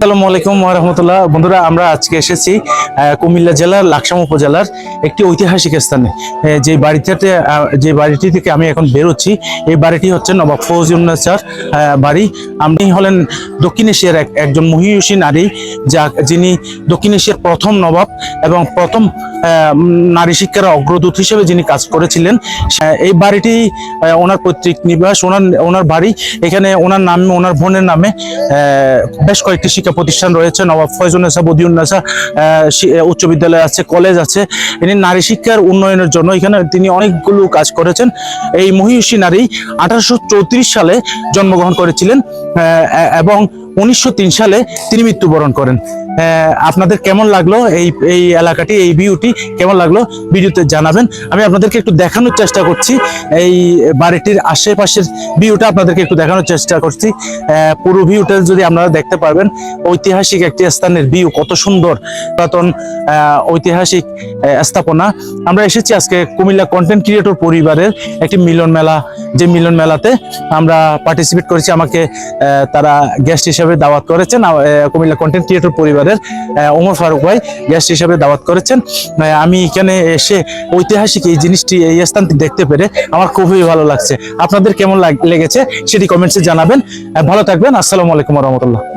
আসসালামু আলাইকুম রহমতুল্লাহ। বন্ধুরা, আমরা আজকে এসেছি কুমিল্লা জেলার লাকসাম উপজেলার একটি ঐতিহাসিক স্থানে। যে বাড়িটাতে যে বাড়িটি থেকে আমি এখন বেরোচ্ছি, এই বাড়িটি হচ্ছে নবাব ফৌজুন্নেসার বাড়ি। আপনি হলেন দক্ষিণ এশিয়ার এক- একজন মহিষী নারী, যা, যিনি দক্ষিণ এশিয়ার প্রথম নবাব এবং প্রথম নারী শিক্ষার অগ্রদূত হিসেবে যিনি কাজ করেছিলেন এই বাড়িটি ওনার পৈতৃক নিবাস, ওনার ওনার বাড়ি। এখানে ওনার নামে, ওনার বোনের নামে বেশ কয়েকটি শিক্ষা প্রতিষ্ঠান রয়েছে, নবাব ফয়জুন্নেসা বদিউন্নেসা উচ্চ বিদ্যালয় আছে, কলেজ আছে। ইনি নারী শিক্ষার উন্নয়নের জন্য এখানে তিনি অনেকগুলো কাজ করেছেন। এই মহিষী নারী আঠারোশো চৌত্রিশ সালে জন্মগ্রহণ করেছিলেন এবং উনিশশো তিন সালে তিনি মৃত্যুবরণ করেন। আপনাদের কেমন লাগল এই এই এলাকাটি, এই ভিউটি? কেমন লাগল? ভিডিওতে জানাবেন। আমি আপনাদেরকে একটু দেখানোর চেষ্টা করছি। এই বাড়িটির আশেপাশের ভিউটা আপনাদেরকে একটু দেখানোর চেষ্টা করছি। পুরো ভিউটা যদি আপনারা দেখতে পারবেন, ঐতিহাসিক একটি স্থানের ভিউ, কত সুন্দর পুরাতন ঐতিহাসিক স্থাপনা। আমরা এসেছি আজকে কুমিল্লা কন্টেন্ট ক্রিয়েটর পরিবারের একটি মিলন মেলা। যে মিলন মেলাতে আমরা পার্টিসিপেট করেছি। আমাকে তারা গেস্ট হিসেবে দাওয়াত করেছেন কুমিল্লা কন্টেন্ট থিয়েটার পরিবারের ওমর ফারুক ভাই গেস্ট হিসাবে দাওয়াত করেছেন। আমি এখানে এসে ঐতিহাসিক এই জিনিসটি, এই স্থানটি দেখতে পেরে আমার খুবই ভালো লাগছে। আপনাদের কেমন লাগ- লেগেছে সেটি কমেন্টসে জানাবেন। ভালো থাকবেন। আসসালামু আলাইকুম রহমতুল্লাহ।